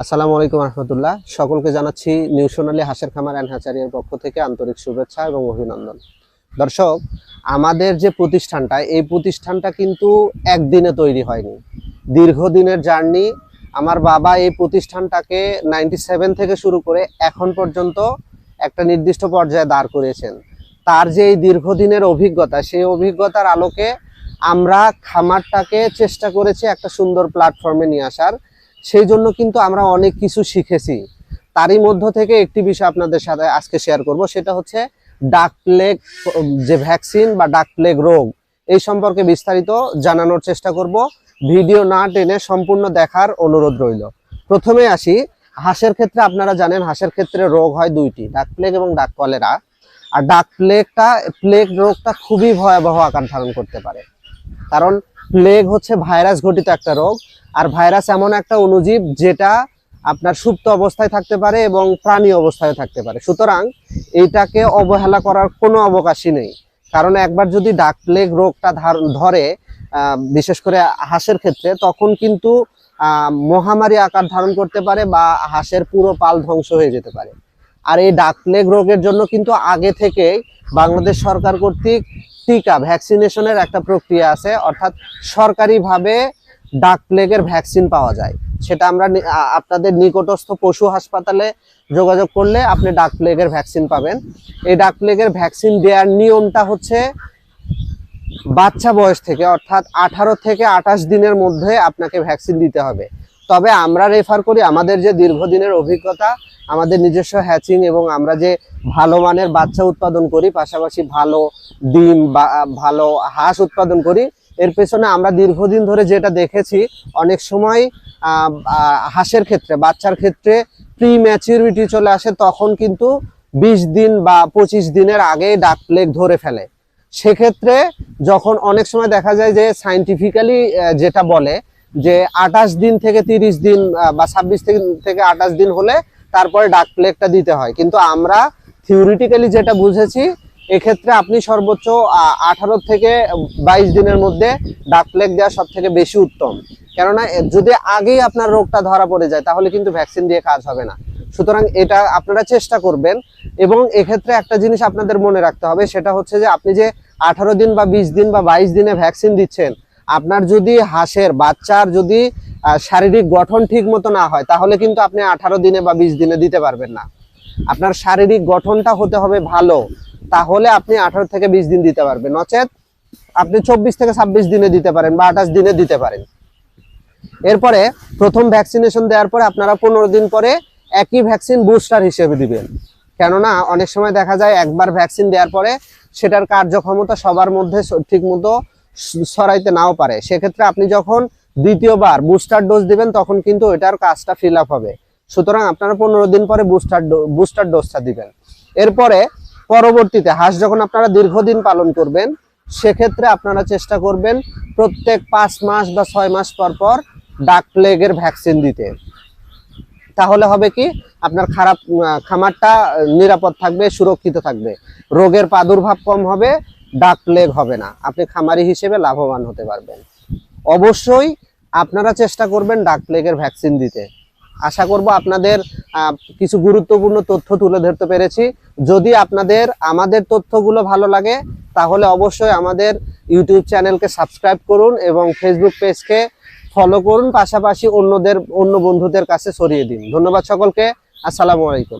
আসসালামু আলাইকুম রহমতুল্লাহ। সকলকে জানাচ্ছি নিউ সোনালী হাঁসের খামার অ্যান্ড হ্যাচারিয়ার পক্ষ থেকে আন্তরিক শুভেচ্ছা এবং অভিনন্দন। দর্শক, আমাদের যে প্রতিষ্ঠানটা, এই প্রতিষ্ঠানটা কিন্তু একদিনে তৈরি হয়নি। দীর্ঘদিনের জার্নি। আমার বাবা এই প্রতিষ্ঠানটাকে নাইনটি সেভেন থেকে শুরু করে এখন পর্যন্ত একটা নির্দিষ্ট পর্যায়ে দাঁড় করেছেন তার যে এই দীর্ঘদিনের অভিজ্ঞতা, সেই অভিজ্ঞতার আলোকে আমরা খামারটাকে চেষ্টা করেছি একটা সুন্দর প্ল্যাটফর্মে নিয়ে আসার। সেই জন্য কিন্তু আমরা অনেক কিছু শিখেছি। তারই মধ্য থেকে একটি বিষয় আপনাদের সাথে আজকে শেয়ার করব, সেটা হচ্ছে ডাক প্লেগ যে ভ্যাকসিন বা ডাক প্লেগ রোগ, এই সম্পর্কে বিস্তারিত জানানোর চেষ্টা করব। ভিডিও না টেনে সম্পূর্ণ দেখার অনুরোধ রইল। প্রথমে আসি, হাঁসের ক্ষেত্রে আপনারা জানেন হাঁসের ক্ষেত্রে রোগ হয় দুইটি ডাক প্লেগ এবং ডাক কলেরা আর ডাক প্লেগটা প্লেগ রোগটা খুবই ভয়াবহ আকার ধারণ করতে পারে। কারণ প্লেগ হচ্ছে ভাইরাস ঘটিত একটা রোগ আর ভাইরাস এমন একটা অনুজীব যেটা আপনার সুপ্ত অবস্থায় থাকতে পারে এবং প্রাণী অবস্থায় থাকতে পারে। সুতরাং এইটাকে অবহেলা করার কোনো অবকাশই নেই। কারণ একবার যদি ডাক প্লেগ রোগটা ধার- বিশেষ করে হাঁসের ক্ষেত্রে, তখন কিন্তু মহামারী আকার ধারণ করতে পারে বা হাঁসের পুরো পাল ধ্বংস হয়ে যেতে পারে। আর এই ডাক প্লেগ রোগের জন্য কিন্তু আগে থেকে বাংলাদেশ সরকার কর্তৃক টিকা, ভ্যাকসিনেশনের একটা প্রক্রিয়া আছে। অর্থাৎ সরকারিভাবে ডাক প্লেগের ভ্যাকসিন পাওয়া যায়। সেটা আমরা আপনাদের নিকটস্থ পশু হাসপাতালে যোগাযোগ করলে আপনি ডাক প্লেগের ভ্যাকসিন পাবেন। এই ডাক প্লেগের ভ্যাকসিন দেওয়ার নিয়মটা হচ্ছে, বাচ্চা বয়স থেকে অর্থাৎ আঠারো থেকে আঠাশ দিনের মধ্যে আপনাকে ভ্যাকসিন দিতে হবে। তবে আমরা রেফার করি আমাদের যে দীর্ঘদিনের অভিজ্ঞতা, আমাদের নিজস্ব হ্যাচিং এবং আমরা যে ভালো মানের বাচ্চা উৎপাদন করি, পাশাপাশি ভালো ডিম বা, ভালো হাঁস উৎপাদন করি এর পেছনে আমরা দীর্ঘদিন ধরে যেটা দেখেছি, অনেক সময় হাঁসের ক্ষেত্রে, বাচ্চার ক্ষেত্রে প্রি ম্যাচিউরিটি চলে আসে, তখন কিন্তু বিশ দিন বা পঁচিশ দিনের আগে ডাক প্লেগ ধরে ফেলে। সেক্ষেত্রে যখন অনেক সময় দেখা যায় যে সাইন্টিফিক্যালি যেটা বলে যে আঠাশ দিন থেকে তিরিশ দিন বা ছাব্বিশ থেকে আঠাশ দিন হলে তারপরে ডাক প্লেগটা দিতে হয়। কিন্তু আমরা থিওরিটিক্যালি যেটা বুঝেছি এক্ষেত্রে আপনি সর্বোচ্চ আঠারো থেকে বাইশ দিনের মধ্যে ডাক প্লেগ দেওয়া সব থেকে বেশি উত্তম। কেননা যদি আগেই আপনার রোগটা ধরা পড়ে যায়, তাহলে কিন্তু ভ্যাকসিন দিয়ে কাজ হবে না। সুতরাং এটা আপনারা চেষ্টা করবেন এবং এক্ষেত্রে একটা জিনিস আপনাদের মনে রাখতে হবে, সেটা হচ্ছে যে আপনি যে আঠারো দিন বা বিশ দিন বা বাইশ দিনে ভ্যাকসিন দিচ্ছেন, আপনার যদি হাঁসের বাচ্চার যদি শারীরিক গঠন ঠিক মতো না হয়, তাহলে কিন্তু আপনি আঠারো দিনে বা বিশ দিনে দিতে পারবেন না। আপনার শারীরিক গঠনটা হতে হবে ভালো। তাহলে আপনি আঠারো থেকে বিশ দিন দিতে পারবেন। নচেত আপনি চব্বিশ থেকে ছাব্বিশ দিনে দিতে পারেন বা আঠাশ দিনে দিতে পারেন। এরপরে প্রথম ভ্যাকসিনেশন দেওয়ার পরে আপনারা পনেরো দিন পরে একই ভ্যাকসিন বুস্টার হিসেবে দিবেন। কেননা অনেক সময় দেখা যায় একবার ভ্যাকসিন দেওয়ার পরে সেটার কার্যক্ষমতা সবার মধ্যে ঠিক মতো ছড়াইতে নাও পারে। সেক্ষেত্রে আপনি যখন দ্বিতীয়বার বুস্টার ডোজ দিবেন, তখন কিন্তু এটার কাজটা ফিল হবে। সুতরাং আপনারা পনেরো দিন পরে বুস্টার বুস্টার ডোজটা দিবেন। এরপরে পরবর্তীতে হাঁস যখন আপনারা দীর্ঘদিন পালন করবেন, সেক্ষেত্রে আপনারা চেষ্টা করবেন প্রত্যেক পাঁচ মাস বা ছয় মাস পর পর ডাক প্লেগের ভ্যাকসিন দিতে। তাহলে হবে কি, আপনার খারাপ খামারটা নিরাপদ থাকবে, সুরক্ষিত থাকবে। রোগের প্রাদুর্ভাব কম হবে, ডাক প্লেগ হবে না। আপনি খামারি হিসেবে লাভবান হতে পারবেন। অবশ্যই আপনারা চেষ্টা করবেন ডাক প্লেগের ভ্যাকসিন দিতে। আশা করব আপনাদের কিছু গুরুত্বপূর্ণ তথ্য তুলে ধরতে পেরেছি। যদি আপনাদের, আমাদের তথ্যগুলো ভালো লাগে, তাহলে অবশ্যই আমাদের ইউটিউব চ্যানেলকে সাবস্ক্রাইব করুন এবং ফেসবুক পেজকে ফলো করুন, পাশাপাশি অন্যদের, অন্য বন্ধুদের কাছে সরিয়ে দিন। ধন্যবাদ সকলকে, আসসালামু আলাইকুম।